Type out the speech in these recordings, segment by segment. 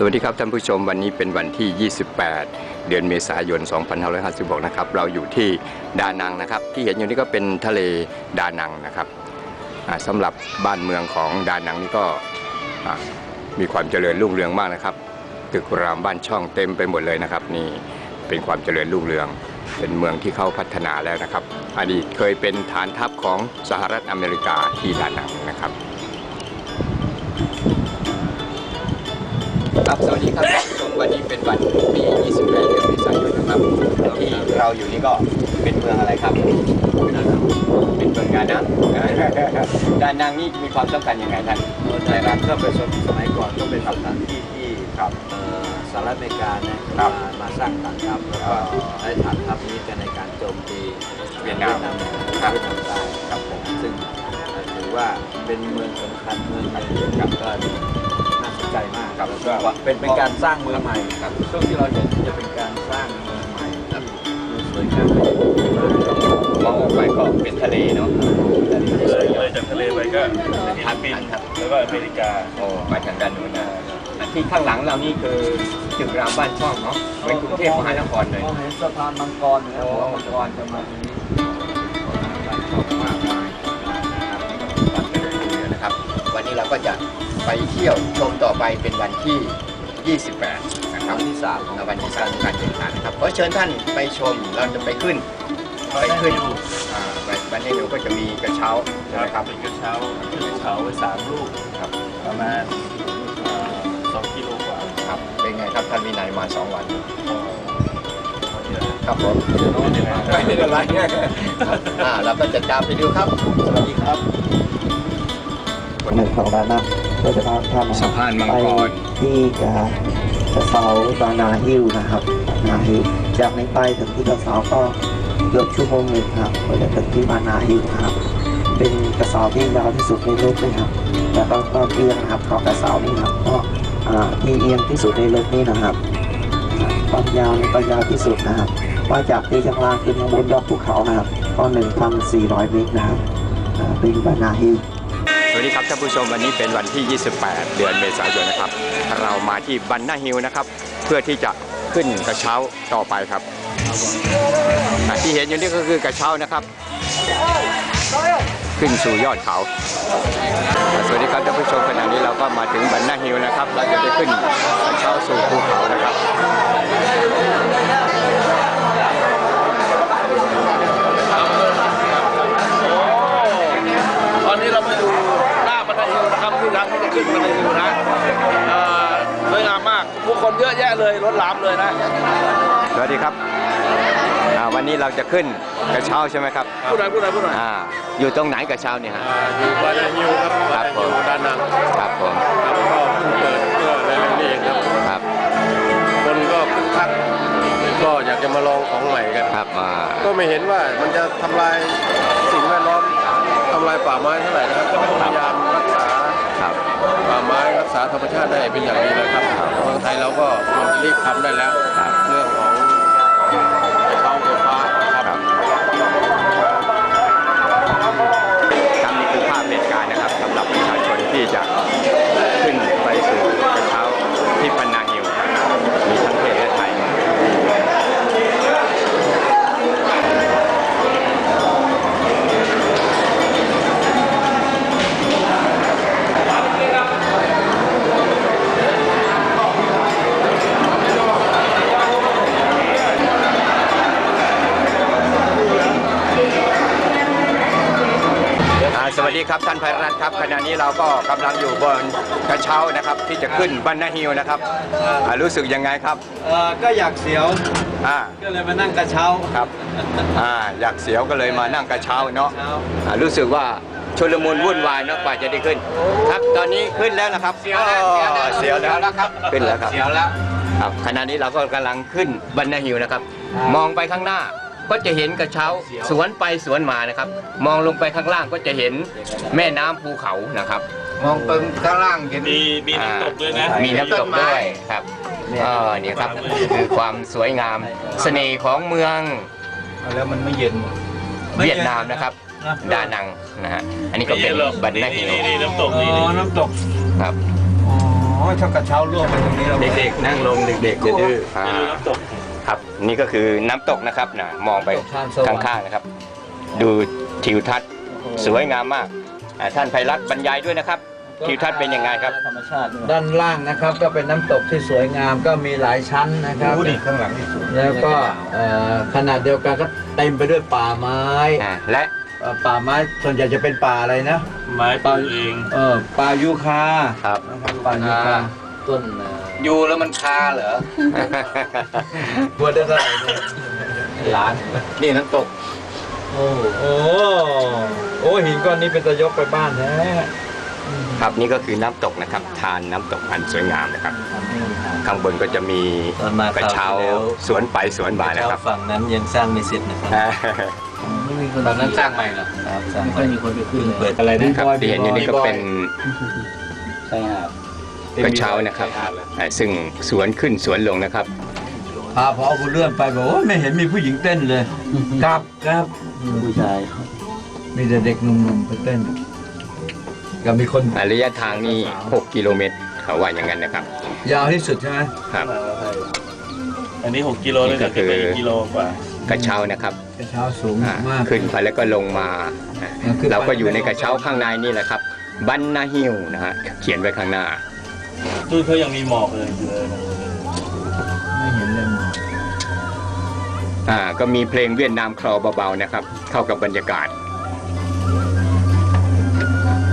สวัสดีครับท่านผู้ชมวันนี้เป็นวันที่ 28 เดือนเมษายน 2556 นะครับ เราอยู่ที่ดานังนะครับ ที่เห็นอยู่นี่ก็เป็นทะเลดานังนะครับอ่าสำหรับบ้านเมืองของดานังนี่ก็มีความเจริญรุ่งเรืองมากนะครับ ตึกรามบ้านช่องเต็มไปหมดเลยนะครับ นี่เป็นความเจริญรุ่งเรือง เป็นเมืองที่เขาพัฒนาแล้วนะครับ อดีตเคยเป็นฐานทัพของสหรัฐอเมริกาที่ดานังนะครับ ครับสวัสดีครับท่านผู้ชมวันนี้เป็นวันที่28เดือนเมษายนนะครับที่เราอยู่นี่ก็เป็นเมืองอะไรครับ เป็นเมืองดานังดานังนี่มีความสำคัญยังไงท่านในร้านก็เป็นสมัยก่อนก็เป็นสถานที่ที่ครับสหรัฐอเมริกาเนี่ยครับมาสร้างฐานทัพแล้วก็อ๋อใช้ฐานทัพนี้กันในการโจมตีเวียดนามครับบเวียดนามใต้ครับผมซึ่งถือว่าเป็นเมืองสำคัญเมืองหนึ่งครับก็น่าสน ใจมากครับแล้วก็เป็นเป็นการสร้างเมืองใหม่ครับช่วงที่เราเห็นจะเป็นการสร้างเมืองใหม่ที่ดูสวยงามไปอย่างมากมองออกไปก็เป็นทะเลเนาะเลยเลยจากทะเลไปก็ทันบินครับแล้วก็อเมริกาโอ้ไปทางด้านนู้นนะอันที่ข้างหลังเรานี่คือตึกรามบ้านช่องเนาะเป็นกรุงเทพมหานครเลยมองเห็นสะพานมังกรนะครับโอ้หัวมังกรจะมาตรงนี้บ้านช่องมากมายความเจริญรุ่งเรืองนะครับ วันนี้เราก็จะ ไปเที่ยวชมต่อไปเป็นวันที่ 28 นะคครัรั้บงที่สามในวันที่สามของการแข่งขันนะครับขอเชิญท่านไปชมเราจะไปขึ้นไปขึ้นอ่าวันวันนี้เราก็จะมีกระเช้าใช่ไหมครับเป็นกระเช้ากระเช้าไว้สามลูกครับประมาณเอ่อสองกิโลกว่าครับเป็นไงครับท่านวินัยมาสองวันก็พอดีแล้วครับผมไม่เป็นไรไม่เป็นไรอ่าเราก็จะตามไปดูครับสวัสดีครับหนึ่งของร้านนะ ก็จะพาท่านสะพานมังกรไปที่กระกระเสาบานาฮิลนะครับบานาฮิลจากนี้ไปถึงที่กระเสาก็เกือบชั่วโมงหนึ่งครับก็จะถึงที่บานาฮิลนะครับ เป็นกระเสาที่ยาวที่สุดในโลกเลยครับแล้วก็ก็เอียงนะครับขอบกระเสานี่ครับก็อ่าที่เอียงที่สุดในโลกนี้นะครับอ่าความยาวนี่ก็ยาวที่สุดนะครับว่าจากที่ข้างล่างขึ้นมาบนยอดภูเขานะครับก็1,400เมตรนะครับอ่าเป็นบานาฮิลส วัสดีครับท่านผู้ชมวันนี้เป็นวันที่ 28 เดือนเมษายนนะครับ เรามาที่บันนาฮิลนะครับ เพื่อที่จะขึ้นกระเช้าต่อไปครับที่เห็นอยู่นี่ก็คือกระเช้านะครับ ขึ้นสู่ยอดเขา สวัสดีครับท่านผู้ชมขณะนี้เราก็มาถึงบันนาฮิลนะครับ เราจะไปขึ้นกระเช้าสู่ภูเขานะครับ น้าบันไดฮิลนะครับที่ร้านที่จะขึ้นบันไดฮิลนะเอ่อสวยงามมากผู้คนเยอะแยะเลยรถหลามเลยนะสวัสดีครับอ่าวันนี้เราจะขึ้นกระเช้าใช่ไหมครับพูดหน่อยพูดหน่อยพูดหน่อยอ่าอยู่ตรงไหนกระเช้าเนี่ยฮะอ่าอยู่บันไดฮิลครับครับผมด้านนังครับผมครับก็เพิ่งเปิดเมื่อเร็วๆนี้เองครับครับ คนก็คึกคักก็อยากจะมาลองของใหม่กันครับอ่าก็ไม่เห็นว่ามันจะทำลายสิ่งแวดล้อมทำลายป่าไม้เท่าไหร่นะครับก็พยายามรักษาครับป่าไม้รักษาธรรมชาติได้เป็นอย่างดีเลยครับเมืองไทยเราก็ควรจะรีบทำได้แล้ว น์ครับขณะนี้เราก็กำลังอยู่บนกระเช้านะครับ ที่จะขึ้นบันนาฮิลนะครับอ่ารู้สึกยังไงครับเอ่อก็อยากเสียวอ่าก็เลยมานั่งกระเช้าครับอ่าอยากเสียวก็เลยมานั่งกระเช้าเนาะเช้าอ่ารู้สึกว่าชุลมุนวุ่นวายเนาะกว่าจะได้ขึ้น ครับตอนนี้ขึ้นแล้วนะครับเสียวแล้วเสียวแล้วนะครับขึ้นแล้วครับเสียวแล้วครับขณะนี้เราก็กำลังขึ้นบันนาฮิลนะครับ มองไปข้างหน้า ก็จะเห็นกระเช้าสวนไปสวนมานะครับ มองลงไปข้างล่างก็จะเห็นแม่น้ำภูเขานะครับ มองไปข้างล่างเห็น มีมีน้ำตกด้วยนะ มีน้ำตกด้วยครับอ๋อนี่ครับคือความสวยงามเสน่ห์ของเมืองแล้วมันไม่เย็นเวียดนามนะครับดานังนะฮะอันนี้ก็เป็นบันนาฮิลนี่นี่น้ำตกอ๋นี่อนี่น้ำตกครับอ๋อยถ้ากระเช้าล่วงไปตรงนี้เราเด็กๆนั่งลงเด็กๆจะดื้ออ่าไปดูน้ำตก ครับ นี่ก็คือน้ำตกนะครับนะมองไปข้างๆนะครับ ดูทิวทัศน์สวยงามมากอ่าท่านไพรัตน์บรรยายด้วยนะครับ ทิวทัศน์เป็นยังไงครับ ธรรมชาติด้านล่างนะครับก็เป็นน้ำตกที่สวยงามก็มีหลายชั้นนะครับ ดูดิข้างหลังที่สุด แล้วก็เอ่อขนาดเดียวกันก็เต็มไปด้วยป่าไม้อ่าและเอ่อป่าไม้ส่วนใหญ่จะเป็นป่าอะไรนะ ไม้ปลูกเอง เออป่ายูคาครับ นะครับป่ายูคา อ่าต้นยูแล้วมันคาเหรอ บัวได้เท่าไหร่เนี่ยล้านนี่น้ำตก โอ้โหโอ้หินก้อนนี้เป็นตะยกไปบ้านแท้ครับนี่ก็คือน้ำตกนะครับ ทานน้ำตกอันสวยงามนะครับ ข้างบนก็จะมีตอนมากระเช้าคราวที่แล้วสวนไปสวนมานะครับฝั่งนั้นยังสร้างไม่เสร็จนะครับตอนนั้นสร้างใหม่เหรอ ครับสร้างไม่ค่อยมีคนไปขึ้นเลยเปิดอะไรนะ ครับที่เห็นอยู่นี่ก็เป็น ใช่ครับ กระเช้านะครับอ่าซึ่งสวนขึ้นสวนลงนะครับ พาพอบุญเลื่อนไปบอกว่าไม่เห็นมีผู้หญิงเต้นเลยครับครับ ผู้ชายมีแต่เด็กหนุ่มๆไปเต้นกับมีคนอ่าระยะทางนี่6กิโลเมตรเขาว่าอย่างนั้นนะครับยาวที่สุดใช่ไหมครับ อันนี้ 6กิโลเลยจากขึ้นไปอีกกิโลกว่ากระเช้านะครับกระเช้าสูงอ่ามาก ขึ้นไปแล้วก็ลงมาอ่าขึ้นไป เราก็อยู่ในกระเช้าข้างในนี่แหละครับบันนาฮิลนะฮะเขียนไว้ข้างหน้า นู่นเขายังมีหมอกเลยเลยนะไม่เห็นเลยอ่าก็มีเพลงเวียดนามคลอเบาๆนะครับ เข้ากับบรรยากาศ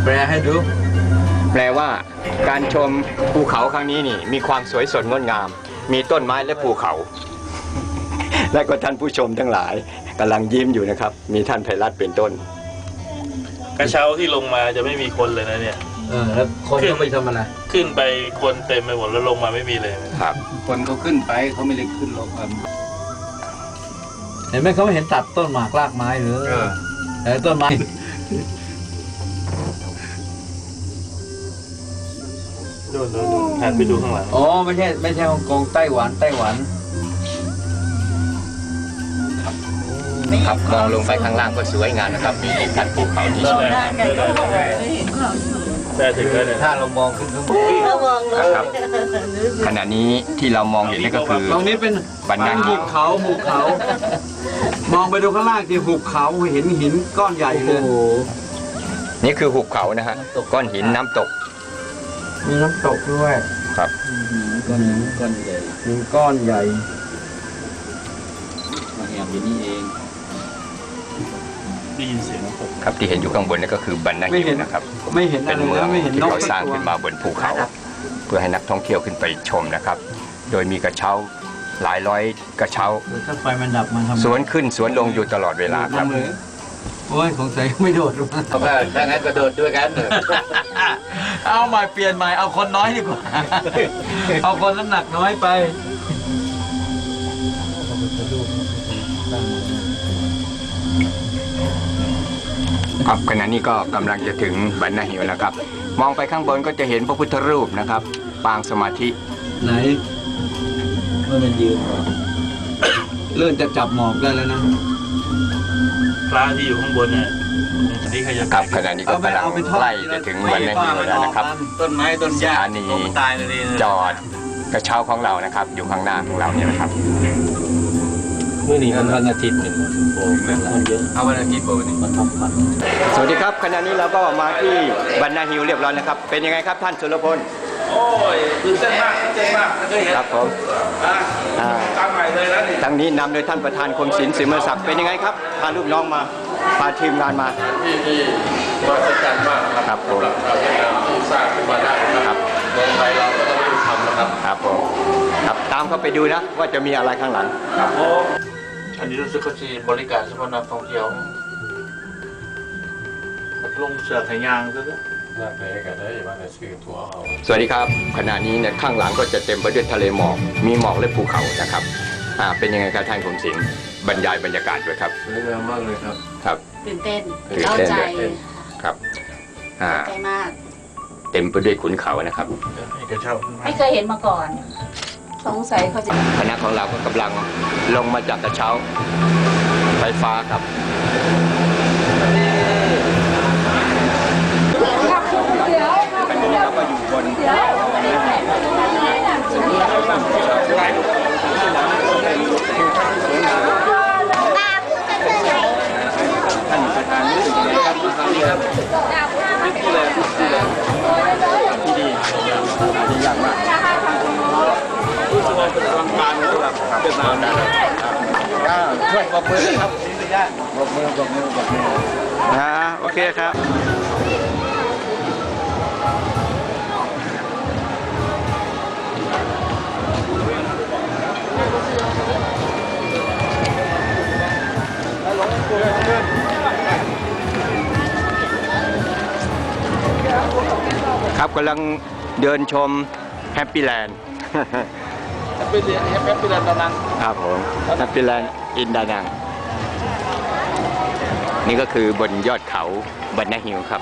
แปลให้ดู แปลว่า การชมภูเขาครั้งนี้นี่ มีความสวยสดงดงาม มีต้นไม้และภูเขา และก็ท่านผู้ชมทั้งหลายกำลังยิ้มอยู่นะครับ มีท่านไพรัตน์เป็นต้น กระเช้าที่ลงมาจะไม่มีคนเลยนะเนี่ย เออแล้วคนต้องไปทำอะไรขึ้นไปคนเต็มไปหมดแล้วลงมาไม่มีเลยครับ คนเขาขึ้นไปเขาไม่ได้ขึ้นลงครับเห็นไหมเขาไม่เห็นตัดต้นหมากรากไม้หรือเออแต่ต้นไม้ดูดูดูหันไปดูข้างหลังอ๋อไม่ใช่ไม่ใช่ฮ่องกงไต้หวันไต้หวันครับมองลงไปข้างล่างก็สวยงามนะครับ มีทิวทัศน์ภูเขาที่สวยงาม ได้ถึงแล้วเนี่ยถ้าเรามองขึ้นข้างบนนะครับ ขณะนี้ที่เรามองเห็นนี่ก็คือ ตรงนี้เป็นบันไดหุบเขาหุบเขา มองไปดูข้างล่างที่หุบเขาเห็นหินก้อนใหญ่เลยนี่คือหุบเขานะฮะก้อนหินน้ำตก มีน้ำตกด้วยครับ ก้อนก้อนใหญ่หินก้อนใหญ่ มาแอบอยู่นี่เอง ได้ยินเสียงน้ำตกครับที่เห็นอยู่ข้างบนนี่ก็คือบันไดไม่หิเห็วนนะครับไม่เห็นเป็อะนไรเมือนะงไม่เห็นที่นกเขาสักสร้างตัวขึ้นมาบนภูเขา เพื่อให้นักท่องเที่ยวขึ้นไปชมนะครับ โดยมีกระเช้าหลายร้อยกระเช้า เดี๋ยวถ้าไฟมันดับมันทำไงสวนขึ้นสวนลงอยู่ตลอดเวลาครับ โอ้ยสงสัยไม่โดดลงมาเขาก็ถ้างั้นก็โดดด้วยกันเถอะเอาใหม่เปลี่ยนใหม่เอาคนน้อยดีกว่า เอาคนน้ำหนักน้อยไป ครับขณะนี้ก็กำลังจะถึงบันไดหิวแล้วครับ มองไปข้างบนก็จะเห็นพระพุทธรูปนะครับ ปางสมาธิ ไหนเมื่อมันยืนก่อนเริ่มจะจับหมอกได้แล้วนะพระที่อยู่ข้างบนเนี่ยนี่ใครจะครับขณะนี้ก็กำลังไล่จะถึงบันไดหิวแล้วนะครับต้นไม้ต้นหญ้าสถานีลงตายเลยดีนะจอดกระเช้าของเรานะครับ อยู่ข้างหน้าของเราเนี่ยนะครับ เมื่อนี้มันวันอาทิตย์หนึ่งโอ้แม่นเยอะเอาวันอาทิตย์โบนี่มันทำพันสวัสดีครับขณะนี้เราก็มาที่บันไดหิวเรียบร้อยนะครับ เป็นยังไงครับท่านสุรพลโอ้ยตื่นเต้นมากตื่นเต้นมากไม่เคยเห็นครับผมอะอ่าตามใหม่เลยนะนี่ทั้งนี้นำโดยท่านประธานคมศิลป์สิมศักดิ์เป็นยังไงครับพาลูกน้องมาพาทีมงานมาที่ที่มหัศจรรย์มากครับครับผมสำหรับชาวเวียดนามที่สร้างขึ้นมาได้นะคครัรับบเมืองไทยเราก็ต้องรีบทำนะครับครับผมครับตามเข้าไปดูนะว่าจะมีอะไรข้างหลังครับผม อันนี้รู้สึกเขาจะบริการสำหรับนักท่องเที่ยวลงเสือขยางซะด้วยสวัสดีครับ ขณะนี้เนี่ยข้างหลังก็จะเต็มไปด้วยทะเลหมอก มีหมอกและภูเขานะครับอ่าเป็นยังไงครับท่านคมศิลป์บรรยายบรรยากาศด้วยครับสวยงามมากเลยครับครับตื่นเต้นตื่นเล้าเต้นใจด้วยครับอ่าใจมาก เต็มไปด้วยขุนเขานะครับกระเช้าไม่เคยเห็นมาก่อน สงสัยเขาจะคณะของเราก็กำลังลงมาจากกระเช้าไฟฟ้าครับขณะนี้เราก็อยู่บท่านประธานรู้สึกยังไงครับ ลังการสำหรับเวียดนามนะอ่าช่วยปรบมือครับปรบมือปรบมือปรบมือนะโอเคครับครับกำลังเดินชมแฮปปี้แลนด์ ฮปปี้เดย์แฮปปี้แลนด์ดานังครับผมแฮปปี้แลนด์อินดานัง นี่ก็คือบนยอดเขาบันนาฮิลครับ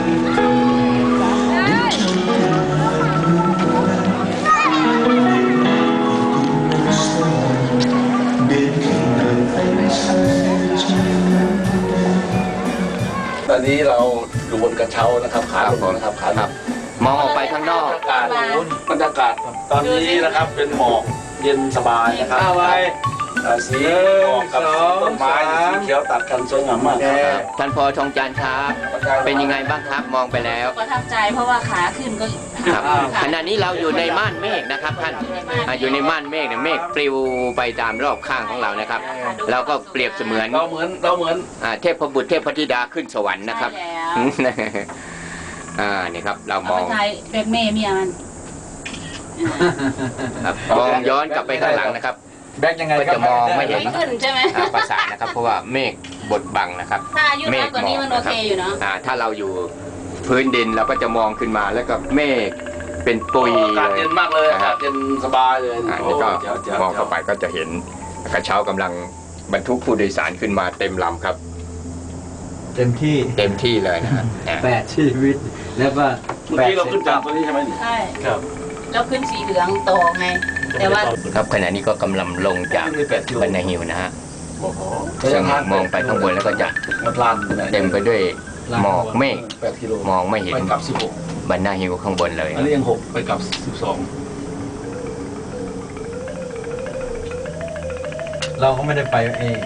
ตอนนี้เราอยู่บนกระเช้านะครับขาลงนะครับขาลครังบมองออกไปข้างนอกบรรยากาศบรรยากาศตอนนี้นะครับเป็นหมอกเย็นสบายนะครับ อ่าสีหมอกกับต้นไม้สีเขียวตัดกันสวยงามมากครับ ท่านพอทองจันทร์ครับ เป็นยังไงบ้างครับมองไปแล้วประทับใจเพราะว่าขาขึ้นก็ครับขณะนี้เราอยู่ในม่านเมฆนะครับท่านอ่าอยู่ในม่านเมฆเนี่ยเมฆปลิวไปตามรอบข้างของเรานะครับ เราก็เปรียบเสมือนเราเหมือนเราเหมือนอ่าเทพบุตรเทพธิดาขึ้นสวรรค์นะครับใช่แล้วอ่านี่ครับเรามเอาอง ไปไทยเป็นเมย์เมียมัน ครับมองย้อนกลับไปข้างหลังนะครับ แบกยังไงก็จะมองไม่เห็นไม่ขึ้นใช่ไหมอ่าปราสาทนะครับ เพราะว่าเมฆบดบังนะครับ ถ้าอายุน้อยกว่านี้มันโอเคอยู่เนาะ อ่าถ้าเราอยู่พื้นดินเราก็จะมองขึ้นมาแล้วก็เมฆเป็นปุยอากาศเลยเย็นมากเลยอากาศเย็นสบายเลยอ่านี่ก็โอ้เจ๋วๆมองเข้าไปก็จะเห็นกระเช้ากำลังบรรทุกผู้โดยสารขึ้นมาเต็มลำครับ เต็มที่เต็มที่เลยนะฮะอ่าแปดชีวิต แล้วก็เมื่อกี้เราขึ้นจากตัวนี้ใช่ไหมนี่ใช่ ครับ แล้วขึ้นสีเหลืองต่อไง แต่ว่าครับขณะนี้ก็กำลังลงจากมีแปดกิโลบันไดฮิวนะฮะโอ้โหซึ่งมองไปข้างบนแล้วก็จะมันลานเต็มไปด้วยหมอกเมฆแปดกิโลมองไม่เห็นไปกลับสิบหกบันไดฮิวข้างบนเลยอันนี้ยังหกไปกลับสิบสองเราก็ไม่ได้ไปเอง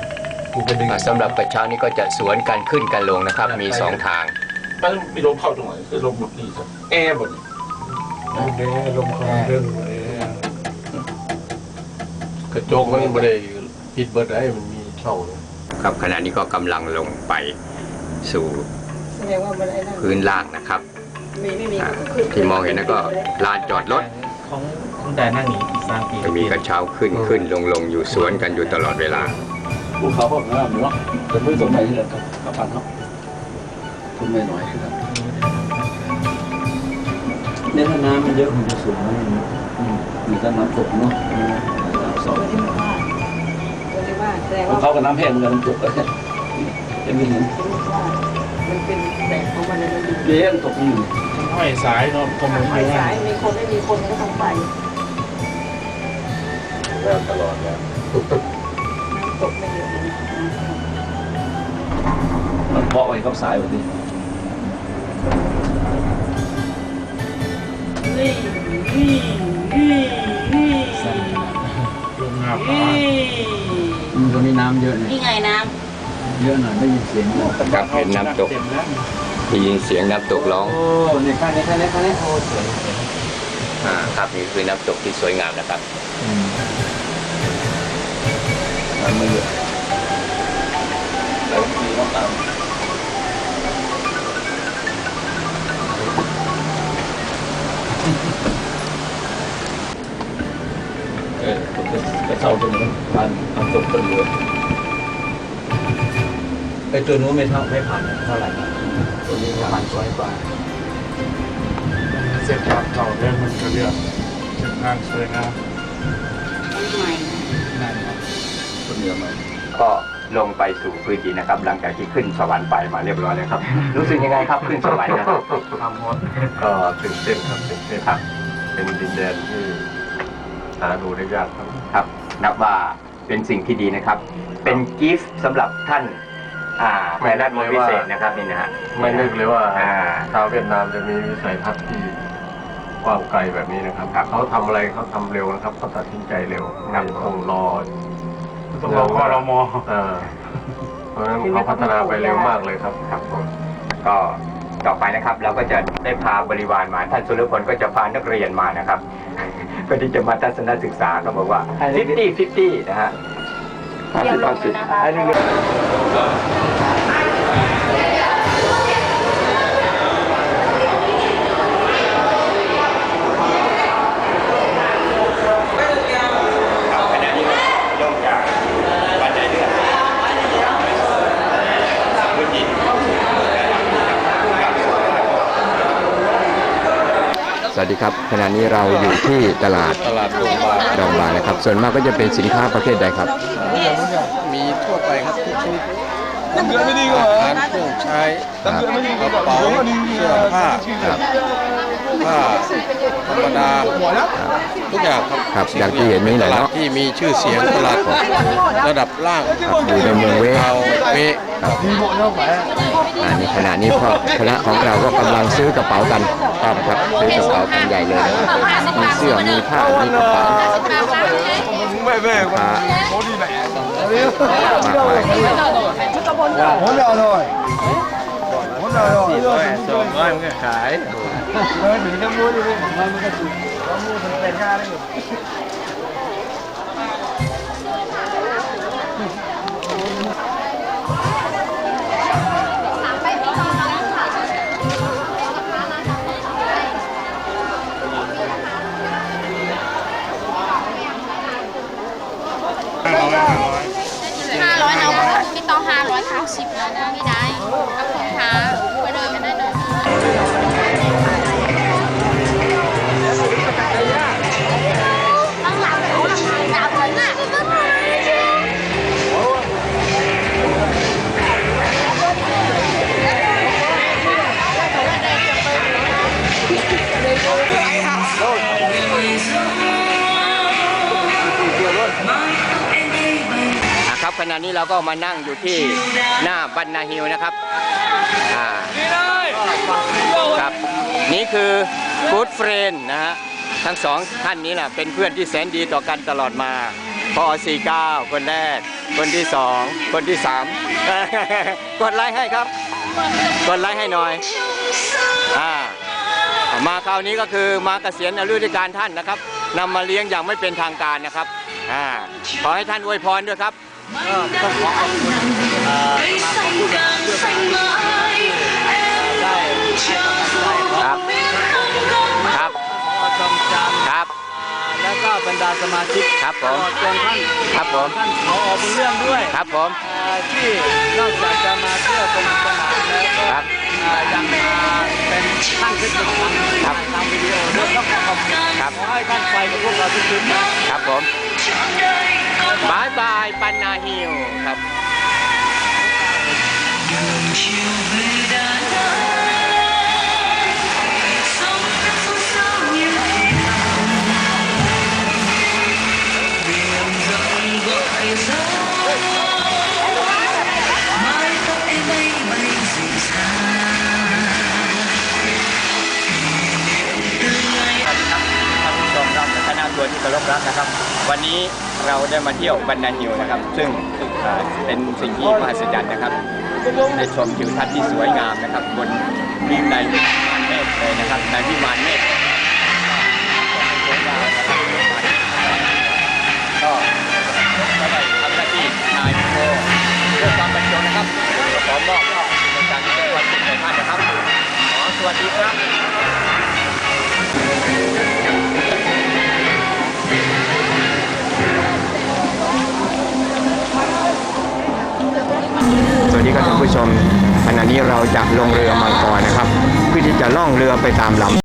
กูไปดึงอ่าสำหรับกระเช้านี้ก็จะสวนกันขึ้นกันลงนะครับ มีสองทางมันมีลมเข้าตรงไหนคือลมหมดนี่ครับแอร์หมดเด้ลมคลองเรื่องเลย กระจกมันไม่ได้ปิดเบิดได้มันมีช่องครับขณะนี้ก็กำลังลงไปสู่แสดงว่ามันไอ้นั่นพื้นล่างนะครับ มีไม่มีอ่าที่มองเห็นนั่นก็ลานจอดรถของของแต่นั่งนี่สามปีจะมีกระเช้าขึ้นขึ้นลงลงอยู่สวนกันอยู่ตลอดเวลา ภูเขาพวกนั้นเนาะแต่ไม่สมไหนที่เลยครับกระปันเนาะคุณไม่น้อยครับเนี่ยถ้าน้ำมันเยอะมันจะสูงมันอืมมีแต่น้ำตกเนาะ สองตัวที่มันว่าตัวที่ว่าแสดงว่าเขากับน้ำแห้งกันน้ำตกเลยจะมีเห็นมันเป็นแบบของมันเลยมันอยู่เลี้ยงตกอยู่ห้อยสายเนาะผมไม่สาสายมีคนไม่มีคนก็ต้องไปแล้วตลอดแล้วตกไม่เยอะมันเพาะไว้กับสายแบบนี้นี่นี่ มันก็มีน้ำเยอะเนี่ยนี่ไงน้เยอะหน่อยได้ยินเสียงโอ้ครับเห็นน้ำตก ได้ยินเสียงน้ำตกร้องเนี่ยข้างนี้ข้างนี้ข้างนี้โอ้สวยอ่าครับนี่คือน้ำตกที่สวยงามนะครับอืมน้ำไม่เยอะแล้วมีน้ำตาม จะจะเข้าตรงนั้นบ้านตกเป็นเหลือไอตัวนู้นไม่เท่าไม่ผ่านเท่าไหร่นะตัวนี้ประมาณร้อยกว่าเส้นทางเก่าเนี่ยมันก็เรียกเส้นทางสวยงามคนเหนือมาก็ลงไปสู่พื้นดินนะครับ หลังจากที่ขึ้นสวรรค์ไปมาเรียบร้อยแล้วครับ รู้สึกยังไงครับขึ้นสวรรค์นะครับทำฮอตก็ตื่นเต้นครับตื่นเต้นครับเป็นดินแดนที่หาดูได้ยากครับครับ นับว่าเป็นสิ่งที่ดีนะครับ เป็นกิฟต์สำหรับท่านอ่าแม่ด้านมนต์พิเศษนะครับนี่นะฮะไม่นึกเลยว่าอ่าชาวเวียดนามจะมีวิสัยทัศน์ที่กว้างไกลแบบนี้นะครับ เขาทำอะไรเขาทำเร็วนะครับเขาตัดสินใจเร็วไม่ต้องรอต้องรอคอรมอเออเพราะฉะนั้นเขาพัฒนาไปเร็วมากเลยครับครับผมก็ต่อไปนะครับ เราก็จะได้พาบริวารมาท่านสุรพลก็จะพานักเรียนมานะครับ เพื่อที่จะมาทัศนศึกษาก็บอกว่า50 50นะฮะ50 50อันนี้ สวัสดีครับขณะนี้เราอยู่ที่ตลาดตลาดดงบาดองบานะครับ ส่วนมากก็จะเป็นสินค้าประเภทใดครับ มีทั่วไปครับทุกชนิดอาหารเครื่องใช้ครับกระเป๋าเสื้อผ้าครับผ้า ธรรมดาทุกอย่างครับครับอย่างที่เห็นนี่แหละตลาดเนาะ ที่มีชื่อเสียงตลาดระดับล่างครับอยู่ในเมืองเวเราเวครับอ่านี่ขณะนี้พ่อคณะของเราก็กำลังซื้อกระเป๋ากันครับครับซื้อกระเป๋ากันใหญ่เลยนะครับมีเสื้อมีผ้ามีกระเป๋าแม่แม่ผ้าโคตรดีแหละมากมายครับผมจะอร่อยผมจะอร่อยสองร้อยมันก็ขายเลยถึงจะมูดดิมันมันก็ถูกมูดมันเป็นง่ายเลย มานั่งอยู่ที่หน้าบันนาฮิลนะครับครับ นี่คือกู๊ดเฟรนนะฮะทั้งสองท่านนี้แหละเป็นเพื่อนที่แสนดีต่อกันตลอดมาพอ49 คนแรก คนที่สองคนที่สามกดไลค์ให้ครับ กดไลค์ให้หน่อยอ่ามาคราวนี้ก็คือมาเกษียณอายุราชการท่านนะครับนำมาเลี้ยงอย่างไม่เป็นทางการนะครับอ่าขอให้ท่านอวยพรด้วยครับ ครับครับจอมจครับ แล้วก็บรรดาสมาชิกครับผม ตลอดจนท่านครับผม ท่านขอออกเรื่องด้วยครับผมอ่าที่นอกจากจะมาเที่ยวสนุกสนานแล้วก็ครับอ่ายังมาเป็นท่านเทคนิคทำครับทำวิดีโอด้วยต้องขอขอบคุณครับ ขอให้ท่านไปกับพวกเราทุกคนะครับผม บายบายปันนาฮิลครับ และคณะทัวร์ที่เคารพรักนะครับ วันนี้เราได้มาเที่ยวบันนาฮิลนะครับ ซึ่งเป็นสิ่งที่มหัศจรรย์นะครับได้ชมทิวทัศน์ที่สวยงามนะครับ บนวิวในวิมานเมฆเลยนะครับในวิมานเมฆสวยงานะครับก็ได้ทำหน้าที่นายโทเพื่อความบันเทิงนะครับขอมอบในการที่จะวันเป็นในท่านนะครับขอสวัสดีครับ สวัสดีครับท่านผู้ชมขณะนี้เราจะลงเรือมังกรนะครับ เพื่อที่จะล่องเรือไปตามลำ